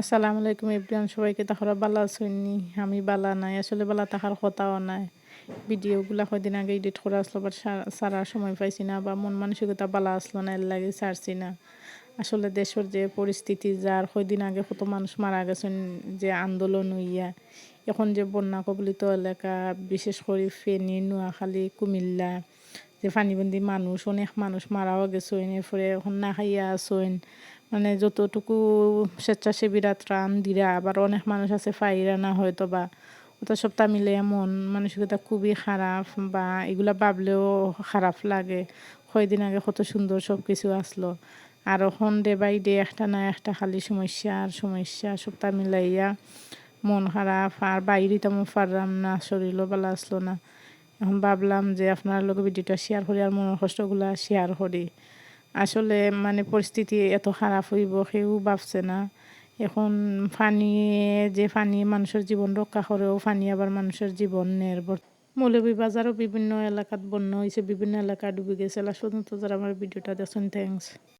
আসসালামু আলাইকুম এভরিওয়ান, সবাইকে তাহলে বালা আছেননি আমি বালা নাই, আসলে বালা তাহার কথাও নাই। ভিডিওগুলা কয়দিন আগে এডিট করা আসলো বাট সারার সময় পাইছি না বা মন মানসিকতা বালা আসলো না, এর লাগে ছাড়ছি না। আসলে দেশের যে পরিস্থিতি, যার কয়দিন আগে কত মানুষ মারা গেছেন, যে আন্দোলন হইয়া, এখন যে বন্যা কবলিত এলাকা, বিশেষ করে ফেনী, নোয়াখালী, কুমিল্লা, যে ফানিবন্দি মানুষ, অনেক মানুষ মারাও গেছেন, এরপরে এখন না খাইয়া আসেন মানে যতটুকু স্বেচ্ছাসেবীরা ত্রাণ দিরা, আবার অনেক মানুষ আছে ফাইরা না হয়তো বা ওটা সবটা মিলে এমন, মানসিকতা খুবই খারাপ বা এগুলা ভাবলেও খারাপ লাগে। কয়দিন আগে কত সুন্দর সব কিছু আসলো। আর এখন ডে বাই ডে একটা না একটা খালি সমস্যা আর সমস্যা সবটা মিলাইয়া মন খারাপ, আর বাইরে তেমন পারলাম না, শরীরও ভালো আসলো না। এখন ভাবলাম যে আপনার লোক ভিডিওটা শেয়ার করি আর মনের কষ্টগুলো শেয়ার করি। আসলে মানে পরিস্থিতি এত খারাপ হইব সেও ভাবছে না। এখন ফানি যে ফানি মানুষের জীবন রক্ষা করেও ফানি আবার মানুষের জীবন নির্ভর মৌলভীবাজারও বিভিন্ন এলাকাত বন্য হয়েছে বিভিন্ন এলাকা ডুবে গেছে। লাস্ট তো যারা আমার ভিডিওটা দেখছেন থ্যাংকস